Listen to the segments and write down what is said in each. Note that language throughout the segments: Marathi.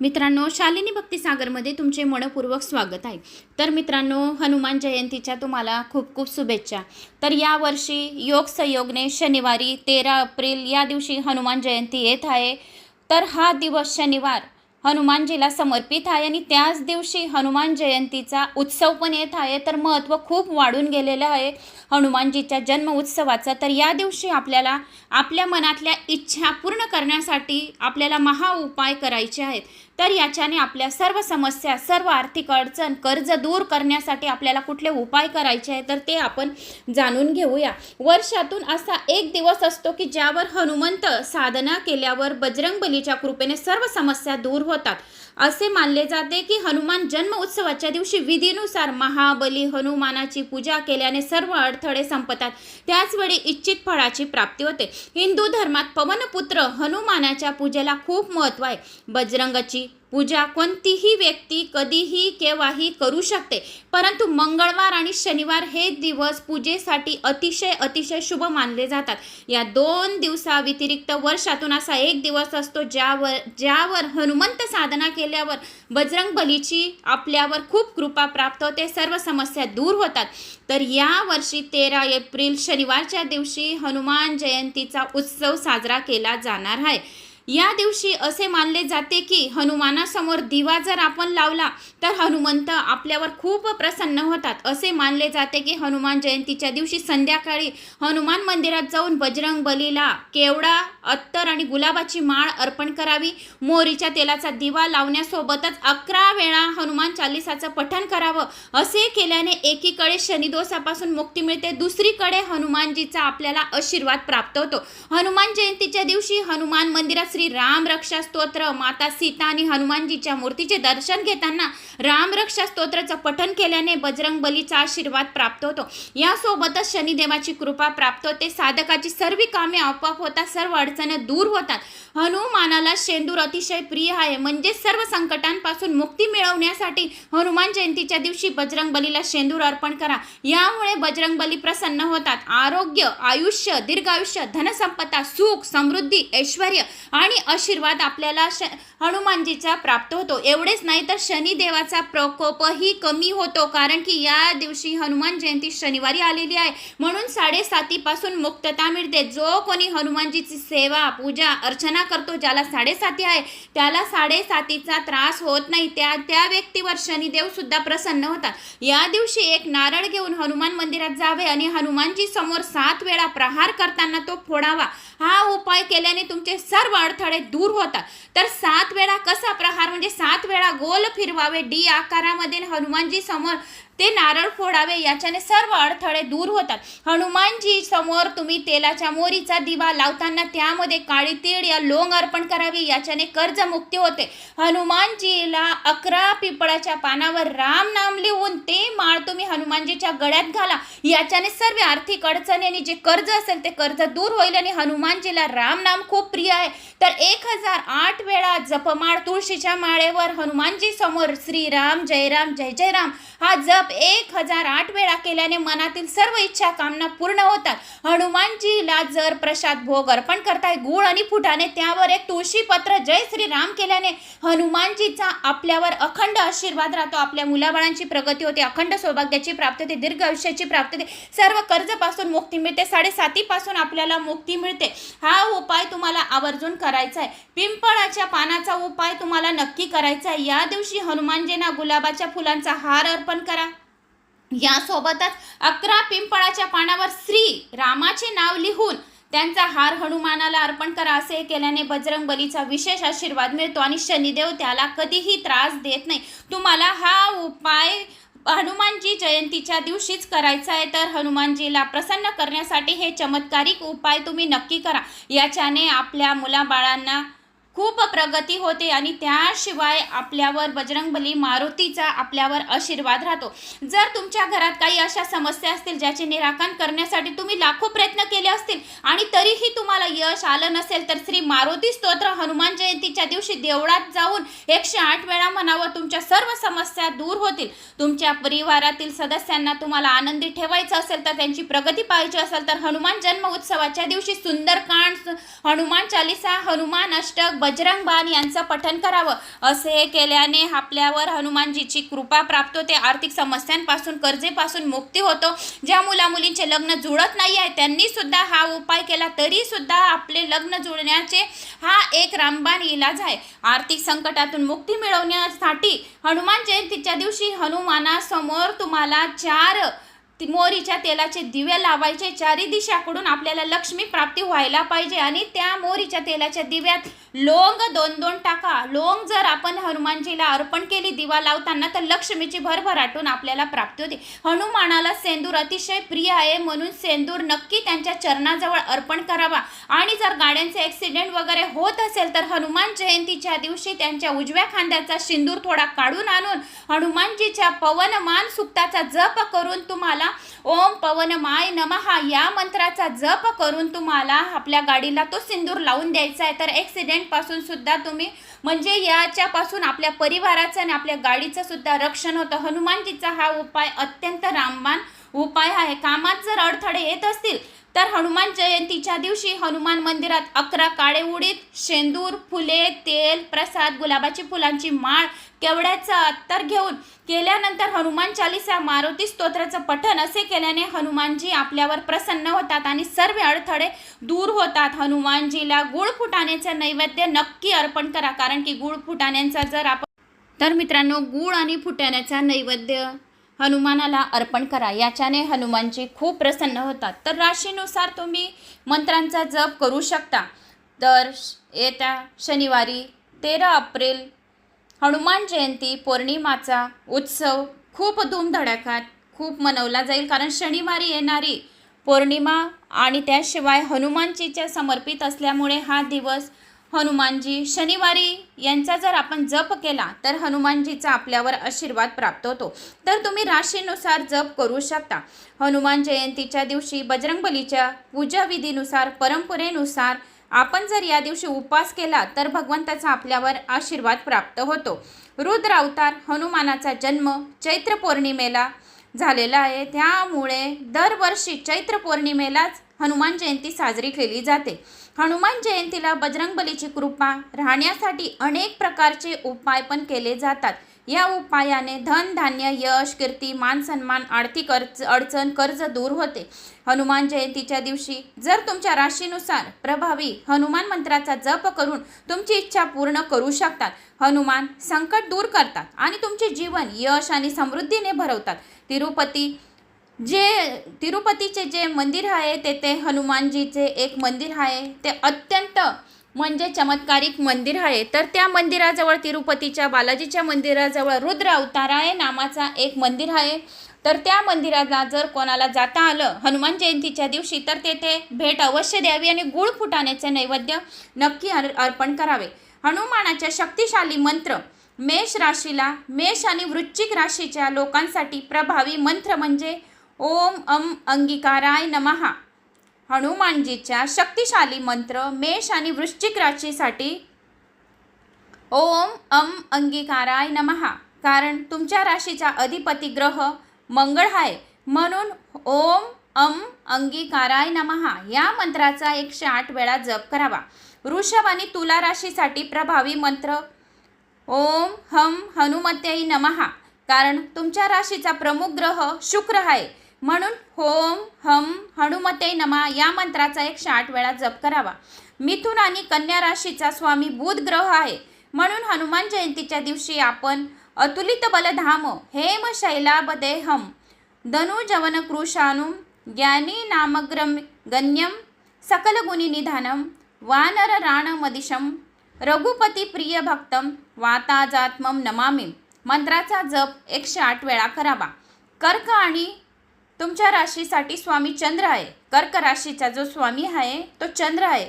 मित्रांनो शालिनी भक्तिसागरमध्ये तुमचे मनपूर्वक स्वागत आहे. तर मित्रांनो हनुमान जयंतीच्या तुम्हाला खूप खूप शुभेच्छा. तर यावर्षी योग संयोगने शनिवारी तेरा एप्रिल या दिवशी हनुमान जयंती येत आहे. तर हा दिवस शनिवार हनुमानजीला समर्पित आहे आणि त्याच दिवशी हनुमान जयंतीचा उत्सव पण येत आहे. तर महत्त्व खूप वाढून गेलेलं आहे हनुमानजीच्या जन्म उत्सवाचं. तर या दिवशी आपल्याला आपल्या मनातल्या इच्छा पूर्ण करण्यासाठी आपल्याला महा उपाय करायचे आहेत. तर याच्याने आपल्या सर्व समस्या सर्व आर्थिक अडचण कर्ज दूर करण्यासाठी आपल्याला कुठले उपाय करायचे आहे तर ते आपण जाणून घेऊया. वर्षातून असा एक दिवस असतो की ज्यावर हनुमंत साधना केल्यावर बजरंग बलीच्या कृपेने सर्व समस्या दूर होतात. असे मानले जाते की हनुमान जन्म उत्सवाच्या दिवशी विधीनुसार महाबली हनुमानाची पूजा केल्याने सर्व अडथळे संपतात. त्याचवेळी इच्छित फळाची प्राप्ती होते. हिंदू धर्मात पवनपुत्र हनुमानाच्या पूजेला खूप महत्त्व आहे. बजरंगाची पूजा कोणतीही व्यक्ती कधीही केव्हाही करू शकते. परंतु मंगळवार आणि शनिवार हे दिवस पूजेसाठी अतिशय अतिशय शुभ मानले जातात. या दोन दिवसाव्यतिरिक्त वर्षातून असा एक दिवस असतो ज्यावर ज्यावर हनुमंत साधना केल्यावर बजरंग बलीची आपल्यावर खूप कृपा प्राप्त होते सर्व समस्या दूर होतात. तर या वर्षी तेरा एप्रिल शनिवारच्या दिवशी हनुमान जयंतीचा उत्सव साजरा केला जाणार आहे. या दिवशी असे मानले जाते की हनुमानासमोर दिवा जर आपण लावला तर हनुमंत आपल्यावर खूप प्रसन्न होतात. असे मानले जाते की हनुमान जयंतीच्या दिवशी संध्याकाळी हनुमान मंदिरात जाऊन बजरंग बलीला केवडा अत्तर आणि गुलाबाची माळ अर्पण करावी. मोरीच्या तेलाचा दिवा लावण्यासोबतच अकरा वेळा हनुमान चालिसाचं पठण करावं. असे केल्याने एकीकडे शनिदोषापासून मुक्ती मिळते दुसरीकडे हनुमानजीचा आपल्याला आशीर्वाद प्राप्त होतो. हनुमान जयंतीच्या दिवशी हनुमान मंदिरात श्री राम रक्षा स्तोत्र माता सीता आणि हनुमानजीच्या मूर्तीचे दर्शन घेताना राम रक्षा स्तोत्राचं पठन केल्याने बजरंग बलीचा आशीर्वाद प्राप्त होतो. यासोबतच शनिदेवाची कृपा प्राप्त होते. साधकाची सर्व कामे आपोआप होतात सर्व अडचणी दूर होतात. हनुमानाला शेंदूर अतिशय प्रिय आहे. म्हणजे सर्व संकटांपासून मुक्ती मिळवण्यासाठी हनुमान जयंतीच्या दिवशी बजरंग बलीला शेंदूर अर्पण करा. यामुळे बजरंग बली प्रसन्न होतात. आरोग्य आयुष्य दीर्घायुष्य धनसंपदा सुख समृद्धी ऐश्वर आणि आशीर्वाद आपल्याला श हनुमानजीचा प्राप्त होतो. एवढेच नाही तर शनिदेवाचा प्रकोपही कमी होतो कारण की या दिवशी हनुमान जयंती शनिवारी आलेली आहे. म्हणून साडेसातीपासून मुक्तता मिळते. जो कोणी हनुमानजीची सेवा पूजा अर्चना करतो ज्याला साडेसाती आहे त्याला साडेसातीचा त्रास होत नाही. त्या त्या व्यक्तीवर शनिदेवसुद्धा प्रसन्न होतात. या दिवशी एक नारळ घेऊन हनुमान मंदिरात जावे आणि हनुमानजी समोर सात वेळा प्रहार करताना तो फोडावा. हा उपाय केल्याने तुमचे सर्व अडथळे दूर होतात. तर सात वेळा कसा प्रहार म्हणजे सात वेळा गोल फिरवावे डी आकारामध्ये हनुमानजी समोर ते नारळ फोडावे याच्याने सर्व अडथळे दूर होतात. हनुमानजी समोर तुम्ही तेलाच्या मोरीचा दिवा लावताना त्यामध्ये काळी तीळ या लोंग अर्पण करावी याच्याने कर्जमुक्ती होते. हनुमानजीला अकरा पिंपळाच्या पानावर राम नाम लिहून ते माळ तुम्ही हनुमानजीच्या गळ्यात घाला. याच्याने सर्व आर्थिक अडचणी आणि जे कर्ज असेल ते कर्ज दूर होईल आणि हनुमानजीला राम नाम खूप प्रिय आहे. तर एक हजार आठ वेळा जपमाळ तुळशीच्या माळेवर हनुमानजी समोर श्रीराम जयराम जय जय राम हा जप एक हजार आठ वेळा केल्याने मनातील सर्व इच्छा कामना पूर्ण होतात. हनुमानजीला जर प्रसाद भोग अर्पण करताय गुळ आणि फुटाने त्यावर एक तुळशी पत्र जय श्रीराम केल्याने हनुमानजीचा आपल्यावर अखंड आशीर्वाद राहतो. आपल्या मुलाबाळांची प्रगती होते अखंड सौभाग्याची प्राप्ती होते दीर्घ आयुष्याची प्राप्ती होते. सर्व कर्जपासून मुक्ती मिळते साडेसातीपासून आपल्याला मुक्ती मिळते. हा उपाय तुम्हाला आवर्जून करायचा आहे पिंपळाच्या पानाचा उपाय तुम्हाला नक्की करायचा आहे. या दिवशी हनुमानजींना गुलाबाच्या फुलांचा हार अर्पण करा. यासोबतच अकरा पिंपळाच्या पानावर श्री रामाचे नाव लिहून त्यांचा हार हनुमानाला अर्पण करा. असे केल्याने बजरंग बलीचा विशेष आशीर्वाद मिळतो आणि शनिदेव त्याला कधीही त्रास देत नाही. तुम्हाला हा उपाय हनुमानजी जयंतीच्या दिवशीच करायचा आहे तर हनुमानजीला प्रसन्न करण्यासाठी हे चमत्कारिक उपाय तुम्ही नक्की करा. याच्याने आपल्या मुलाबाळांना खूप प्रगती होते आणि त्याशिवाय आपल्यावर बजरंगबली मारुतीचा आपल्यावर आशीर्वाद राहतो. जर तुमच्या घरात काही अशा समस्या असतील ज्याचे निराकरण करण्यासाठी तुम्ही लाखो प्रयत्न केले असतील आणि तरीही तुम्हाला यश आलं नसेल तर श्री मारुती स्तोत्र हनुमान जयंतीच्या दिवशी देवळात जाऊन एकशे आठ वेळा म्हणावं तुमच्या सर्व समस्या दूर होतील. तुमच्या परिवारातील सदस्यांना तुम्हाला आनंदी ठेवायचं असेल तर त्यांची प्रगती पाहिजे असेल तर हनुमान जन्म उत्सवाच्या दिवशी सुंदरकांड हनुमान चालिसा हनुमान अष्टक बजरंग बाण यांचं पठन करावं असे केल्याने आपल्यावर हनुमानजीची कृपा प्राप्त होते. आर्थिक समस्यांपासून कर्जेपासून मुक्ती होतो. ज्या मुला मुलींचे लग्न जुळत नाही आहे त्यांनी सुद्धा हा उपाय केला तरी सुद्धा आपले लग्न जुळण्याचे हा एक रामबाण इलाज आहे. आर्थिक संकटातून मुक्ती मिळवण्यासाठी हनुमान जयंतीच्या दिवशी हनुमानासमोर तुम्हाला चार मोहरीच्या मोरीच्या तेलाचे दिवे लावायचे. चारी दिशाकडून आपल्याला लक्ष्मी प्राप्ती व्हायला पाहिजे. आणि त्या मोहरीच्या तेलाच्या दिव्यात लोंग दोन दोन टाका. लोंग जर आपण हनुमानजीला अर्पण केली दिवा लावताना तर लक्ष्मीची भरभराटून आपल्याला प्राप्ती होते. हनुमानाला सेंदूर अतिशय प्रिय आहे. म्हणून सेंदूर नक्की त्यांच्या चरणाजवळ अर्पण करावा. आणि जर गाड्यांचे ॲक्सिडेंट वगैरे होत असेल तर हनुमान जयंतीच्या दिवशी त्यांच्या उजव्या खांद्याचा सिंदूर थोडा काढून आणून हनुमानजीच्या पवनमान सुक्ताचा जप करून तुम्हाला ओम पवनमाय नमः. या मंत्राचा जप करून तुम्हाला आपल्या गाडीला तो सिंदूर लावून द्यायचा आहे. तर ॲक्सिडेंटपासून सुद्धा तुम्ही म्हणजे याच्यापासून आपल्या परिवाराचं आणि आपल्या गाडीचं सुद्धा रक्षण होतं. हनुमानजीचा हा उपाय अत्यंत रामबाण उपाय आहे. कामात जर अडथळे येत असतील तर हनुमान जयंतीच्या दिवशी हनुमान मंदिरात अकरा काळे उडीद शेंदूर फुले तेल प्रसाद गुलाबाची फुलांची माळ केवड्याचा अत्तर घेऊन केल्यानंतर हनुमान चालिसा मारुती स्तोत्राचं पठण असे केल्याने हनुमानजी आपल्यावर प्रसन्न होतात आणि सर्व अडथळे दूर होतात. हनुमानजीला गुळ फुटाण्याचं नैवेद्य नक्की अर्पण करा कारण की गुळ फुटाण्यांचा जर आपण तर मित्रांनो गूळ आणि फुटाण्याचा नैवेद्य हनुमानाला अर्पण करा. याच्याने हनुमानजी खूप प्रसन्न होतात. तर राशीनुसार तुम्ही मंत्रांचा जप करू शकता. तर श- येत्या शनिवारी तेरा एप्रिल हनुमान जयंती पौर्णिमाचा उत्सव खूप धूमधडाक्यात खूप मनवला जाईल. कारण शनिवारी येणारी पौर्णिमा आणि त्याशिवाय हनुमानजीच्या समर्पित असल्यामुळे हा दिवस हनुमानजी शनिवारी यांचा जर आपण जप केला तर हनुमानजीचा आपल्यावर आशीर्वाद प्राप्त होतो. तर तुम्ही राशीनुसार जप करू शकता. हनुमान जयंतीच्या दिवशी बजरंगबलीच्या पूजाविधीनुसार परंपरेनुसार आपण जर या दिवशी उपवास केला तर भगवंताचा आपल्यावर आशीर्वाद प्राप्त होतो. रुद्र अवतार हनुमानाचा जन्म चैत्र पौर्णिमेला झालेला आहे. त्यामुळे दरवर्षी चैत्र पौर्णिमेलाच हनुमान जयंती साजरी केली जाते. हनुमान जयंतीला बजरंगबलीची कृपा राहण्यासाठी अनेक प्रकारचे उपाय पण केले जातात. या उपायाने धन धान्य यश कीर्ती मान सन्मान आर्थिक अर्च अडचण कर्ज दूर होते. हनुमान जयंतीच्या दिवशी जर तुमच्या राशीनुसार प्रभावी हनुमान मंत्राचा जप करून तुमची इच्छा पूर्ण करू शकतात. हनुमान संकट दूर करतात आणि तुमचे जीवन यश आणि समृद्धीने भरवतात. तिरुपती जे तिरुपतीचे जे मंदिर आहे तेथे हनुमानजीचे एक मंदिर आहे. ते अत्यंत म्हणजे चमत्कारिक मंदिर आहे. तर त्या मंदिराजवळ तिरुपतीच्या बालाजीच्या मंदिराजवळ रुद्र अवताराय नामाचा एक मंदिर आहे. तर त्या मंदिराला जर कोणाला जाता आलं हनुमान जयंतीच्या दिवशी तर तेथे भेट अवश्य द्यावी आणि गुळ फुटाण्याचे नैवेद्य नक्की अर अर्पण करावे. हनुमानाच्या शक्तिशाली मंत्र मेष राशीला मेष आणि वृश्चिक राशीच्या लोकांसाठी प्रभावी मंत्र म्हणजे ओम अम अंगिकाराय नमहा हनुमानजीच्या शक्तिशाली मंत्र मेष आणि वृश्चिक राशीसाठी ओम अम अंगिकाराय नमहा कारण तुमच्या राशीचा अधिपती ग्रह मंगळ आहे. म्हणून ओम अम अंगिकाराय नमहा या मंत्राचा एकशे आठ वेळा जप करावा. वृषभ आणि तुला राशीसाठी प्रभावी मंत्र ओम हम हनुमत्यई नमहा कारण तुमच्या राशीचा प्रमुख ग्रह शुक्र आहे. म्हणून होम हम हनुमते नमा या मंत्राचा एकशे आठ वेळा जप करावा. मिथुन आणि कन्या राशीचा स्वामी बुध ग्रह आहे. म्हणून हनुमान जयंतीच्या दिवशी आपण अतुलित बलधाम हेम शैलाबदेहम धनुजवन कृशानुम ज्ञानी नामग्रम गण्यम सकलगुणी निधानम वानर राणमदिशम रघुपती प्रिय भक्तम वाताजात्मम नमामी. मंत्राचा जप एकशे आठ वेळा करावा. कर्क आणि तुमच्या राशीसाठी स्वामी चंद्र आहे. कर्क राशीचा जो स्वामी आहे तो चंद्र आहे.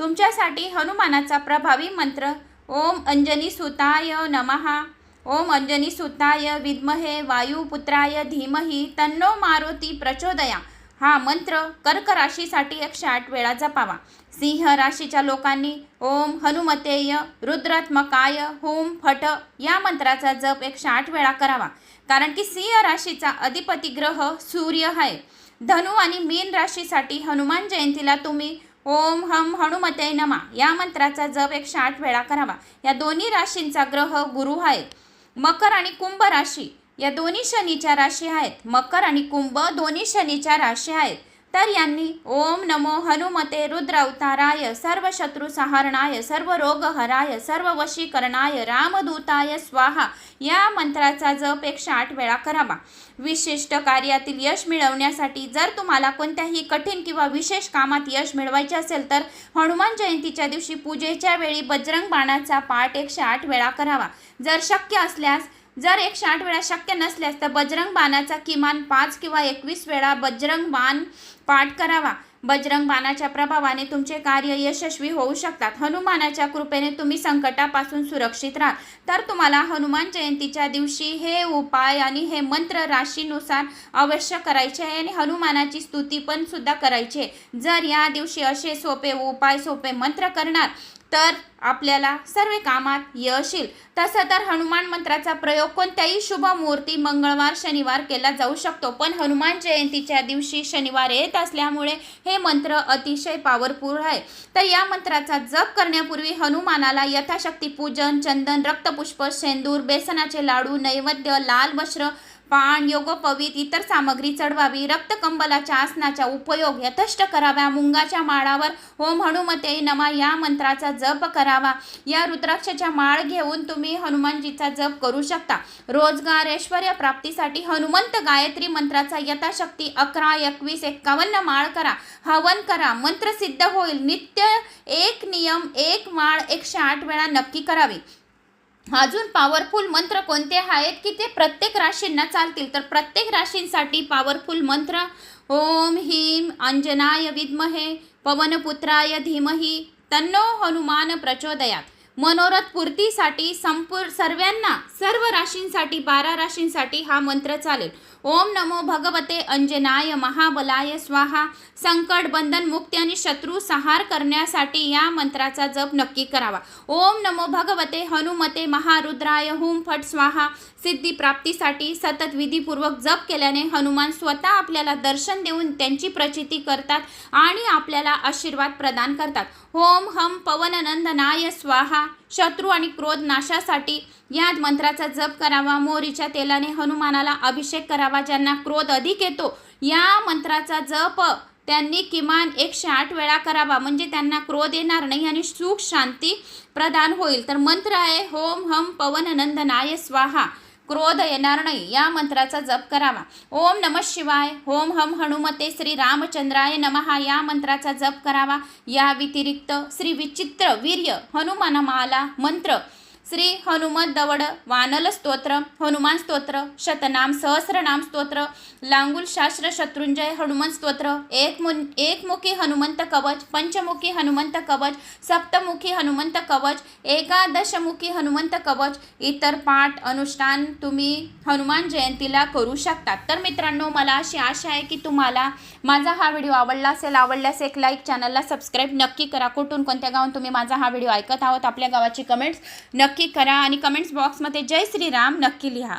तुमच्यासाठी हनुमानाचा प्रभावी मंत्र ओम अंजनी सुताय नमहा ओम अंजनी सुताय विद्महे वायुपुत्राय धीमही तन्नो मारुती प्रचोदया. हा मंत्र कर्क राशीसाठी एकशे आठ वेळा जपावा. सिंह राशीच्या लोकांनी ओम हनुमतेय रुद्रात्मकाय होम फट या मंत्राचा जप एकशे आठ वेळा करावा. कारण की सिंह राशीचा अधिपती ग्रह सूर्य आहे. धनु आणि मीन राशीसाठी हनुमान जयंतीला तुम्ही ओम हम हनुमते नमा या मंत्राचा जप एकशे आठ वेळा करावा. या दोन्ही राशींचा ग्रह गुरु आहे मकर आणि कुंभ राशी या दोन्ही शनीच्या राशी आहेत. मकर आणि कुंभ दोन्ही शनीच्या राशी आहेत. तर यांनी ओम नमो हनुमते रुद्रावताराय सर्व शत्रु सहारणाय सर्व रोग हराय सर्व वशीकरणाय रामदूताय स्वाहा या मंत्राचा जप एकशे आठ वेळा करावा. विशिष्ट कार्यातील यश मिळवण्यासाठी जर तुम्हाला कोणत्याही कठीण किंवा विशेष कामात यश मिळवायचे असेल तर हनुमान जयंतीच्या दिवशी पूजेच्या वेळी बजरंग बाणाचा पाठ एकशे आठ वेळा करावा. जर शक्य असल्यास जर एकशे आठ वेळा शक्य नसल्यास तर बजरंग बाणाचा किमान पाच किंवा एकवीस वेळा बजरंग बाण पाठ करावा. बजरंग बाणाच्या प्रभावाने तुमचे कार्य यशस्वी होऊ शकतात. हनुमानाच्या कृपेने तुम्ही संकटापासून सुरक्षित राहाल. तर तुम्हाला हनुमान जयंतीच्या दिवशी हे उपाय आणि हे मंत्र राशीनुसार अवश्य करायचे आहे आणि हनुमानाची स्तुती पण सुद्धा करायची आहे. जर या दिवशी असे सोपे उपाय सोपे मंत्र करणार तर आपल्याला सर्व कामात यश येईल तसं तर हनुमान मंत्राचा प्रयोग कोणत्याही शुभ मुहूर्ती मंगळवार शनिवार केला जाऊ शकतो. पण हनुमान जयंतीच्या दिवशी शनिवार येत असल्यामुळे हे मंत्र अतिशय पॉवरफुल आहे. तर या मंत्राचा जप करण्यापूर्वी हनुमानाला यथाशक्ती पूजन चंदन रक्तपुष्प शेंदूर बेसनाचे लाडू नैवेद्य लाल वस्त्र पान योगोपवीत इतर सामग्री चढवावी रक्तकंबलाच्या आसनाचा उपयोग यथष्ट कराव्या मुंगाच्या माळावर ओम हनुमते नमा या मंत्राचा जप करावा. या रुद्राक्षाच्या माळ घेऊन तुम्ही हनुमानजीचा जप करू शकता. रोजगार ऐश्वर्य प्राप्तीसाठी हनुमंत गायत्री मंत्राचा यथाशक्ती अकरा एकवीस एक्कावन्न माळ करा. हवन करा. मंत्र सिद्ध होईल. नित्य एक नियम एक माळ एकशे आठ वेळा नक्की करावी. अजून पॉवरफुल मंत्र कोणते आहेत की ते प्रत्येक राशींना चालतील? तर प्रत्येक राशींसाठी पॉवरफुल मंत्र ओम ह्रीम अंजनाय विद्महे पवनपुत्राय धीमही तन्नो हनुमान प्रचोदयात. मनोरथ पूर्तीसाठी संपूर्ण सर्वांना सर्व राशींसाठी बारा राशींसाठी हा मंत्र चालेल. ओम नमो भगवते अंजनाय महाबलाय स्वाहा. संकट बंधन मुक्ती आणि शत्रू संहार करण्यासाठी या मंत्राचा जप नक्की करावा. ओम नमो भगवते हनुमते महारुद्राय हुम फट स्वाहा. सिद्धी प्राप्तीसाठी सतत विधीपूर्वक जप केल्याने हनुमान स्वतः आपल्याला दर्शन देऊन त्यांची प्रचिती करतात आणि आपल्याला आशीर्वाद प्रदान करतात. होम हम पवननंदनाय स्वाहा. शत्रू आणि क्रोध नाशासाठी या मंत्राचा जप करावा. मोरीच्या तेलाने हनुमानाला अभिषेक करावा. ज्यांना क्रोध अधिक येतो या मंत्राचा जप त्यांनी किमान एकशे आठ वेळा करावा. म्हणजे त्यांना क्रोध येणार नाही आणि सुख शांती प्रदान होईल. तर मंत्र आहे होम हम पवननंदनाय स्वाहा. क्रोध येणार नाही. या मंत्राचा जप करावा. ओम नम शिवाय. होम हम हनुमते श्री रामचंद्राय नमहा या मंत्राचा जप करावा. या व्यतिरिक्त श्री विचित्र वीर्य हनुमानमाला मंत्र श्री हनुमत दवड वानल स्तोत्र हनुमान स्तोत्र शतनाम सहस्रनाम स्तोत्र लांगुल शास्त्र शत्रुंजय हनुमंत स्तोत्र एक मुन एकमुखी हनुमंत कवच पंचमुखी हनुमंत कवच सप्तमुखी हनुमंत कवच एकादशमुखी हनुमंत कवच इतर पाठ अनुष्ठान तुम्ही हनुमान जयंतीला करू शकता. तर मित्रांनो मला अशी आशा आहे की तुम्हाला माझा हा व्हिडिओ आवडला असेल आवडल्यास एक लाईक चॅनलला सबस्क्राईब नक्की करा. कुठून कोणत्या गावात तुम्ही माझा हा व्हिडिओ ऐकत आहोत आपल्या गावाची कमेंट्स नक्की करा. आणि कमेंट्स बॉक्समध्ये जय श्रीराम नक्की लिहा.